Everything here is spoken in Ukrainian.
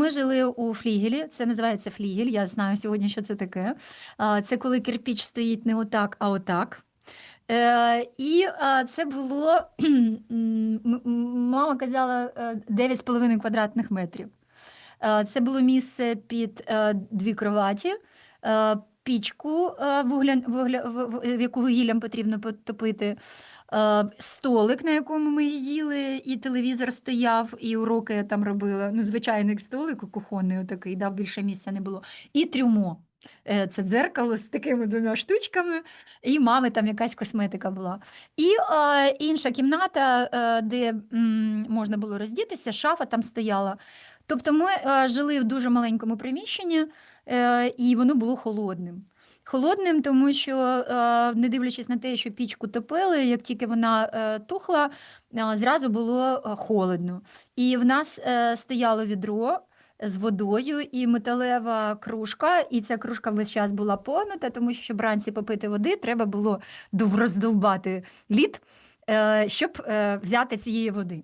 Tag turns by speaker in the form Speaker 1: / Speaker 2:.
Speaker 1: ми жили у флігелі. Це називається флігель. Я знаю сьогодні, що це таке. Це коли кирпіч стоїть не отак, а отак. Е, І це було, мама казала, е, 9,5 квадратних метрів. Е, Це було місце під е, дві кроваті, е, пічку, е, вугля, вугля, в- яку вугіллям потрібно потопити, е, столик, на якому ми їли, і телевізор стояв, і уроки я там робила. Ну, звичайний столик, кухонний такий, да, більше місця не було. І трюмо. Е, Це дзеркало з такими двома штучками, і мами там якась косметика була. І е, інша кімната, е, де м, можна було роздітися, шафа там стояла. Тобто ми е, жили в дуже маленькому приміщенні, е, і воно було холодним. Холодним, тому що, е, не дивлячись на те, що пічку топили, як тільки вона е, тухла, зразу було холодно. І в нас стояло відро з водою і металева кружка, і ця кружка весь час була понута, тому що щоб ранці попити води, треба було дов- роздовбати лід, е, щоб е, взяти цієї води.